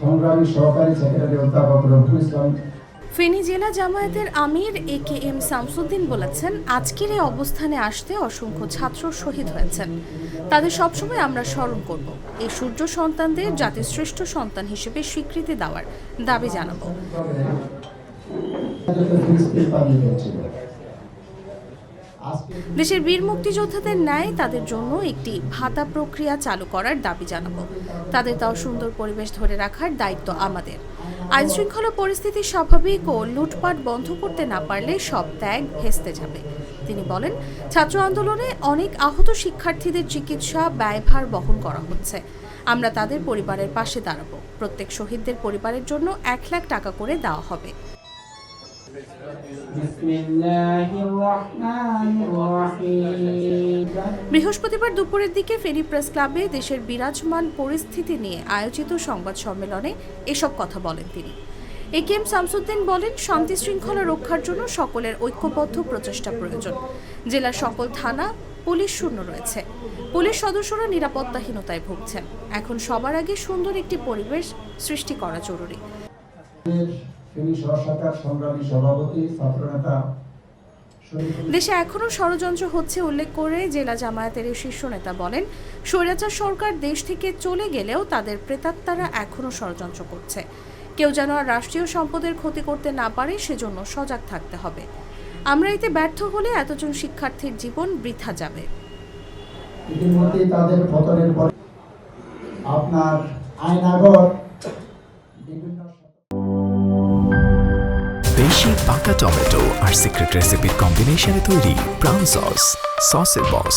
সংগ্রামী সহকারী সেক্রেটারি অধ্যাপক রফিকুল ইসলাম। ফেনী জেলা জামায়াতের আমির এ কে এম শামসুদ্দিন বলেছেন আজকের এই অবস্থানে আসতে অসংখ্য ছাত্র শহীদ হয়েছেন। তাদের সবসময় আমরা স্মরণ করব। এই সূর্য সন্তানদের জাতির শ্রেষ্ঠ সন্তান হিসেবে স্বীকৃতি দেওয়ার দাবি জানাব। দেশের বীর মুক্তিযোদ্ধাদের ন্যায় তাদের জন্য একটি ভাতা প্রক্রিয়া চালু করার দাবি জানাব। তাদের তাও সুন্দর পরিবেশ ধরে রাখার দায়িত্ব আমাদের। আইন শৃঙ্খলা পরিস্থিতি স্বাভাবিক ও লুটপাট বন্ধ করতে না পারলে সব ত্যাগ ভেস্তে যাবে। তিনি বলেন, ছাত্র আন্দোলনে অনেক আহত শিক্ষার্থীদের চিকিৎসা ব্যয়ভার বহন করা হচ্ছে। আমরা তাদের পরিবারের পাশে দাঁড়াবো। প্রত্যেক শহীদদের পরিবারের জন্য এক লাখ টাকা করে দেওয়া হবে। বৃহস্পতিবার দুপুরের দিকে ফেনী প্রেস ক্লাবে দেশের বিরাজমান পরিস্থিতি নিয়ে আয়োজিত সংবাদ সম্মেলনে এসব কথা বলেন তিনি। এ কে এম শামসুদ্দিন বলেন, শান্তি শৃঙ্খলা রক্ষার জন্য সকলের ঐক্যবদ্ধ প্রচেষ্টা প্রয়োজন। জেলার সকল থানা, পুলিশ শূন্য রয়েছে। পুলিশ সদস্যরা নিরাপত্তাহীনতায় ভুগছেন। এখন সবার আগে সুন্দর একটি পরিবেশ সৃষ্টি করা জরুরি। ফেনী সহশাখার সংগ্রামী সভাপতি ছাত্রনেতা দেশে এখনও ষড়যন্ত্র হচ্ছে উল্লেখ করে জেলা জামায়াতের এই শীর্ষ নেতা বলেন স্বৈরাচার সরকার দেশ থেকে চলে গেলেও তাদের প্রেতাত্মারা এখনও ষড়যন্ত্র করছে। কেউ যেন আর রাষ্ট্রীয় সম্পদের ক্ষতি করতে না পারে সেজন্য সজাগ থাকতে হবে। আমরা এতে ব্যর্থ হলে এতজন শিক্ষার্থীর জীবন বৃথা যাবে। তাদের পতনের পরে আপনার আয়নাগর দেশি পাকা টমেটো আর সিক্রেট রেসিপির কম্বিনেশনে তৈরি প্রাউন সস সসের বস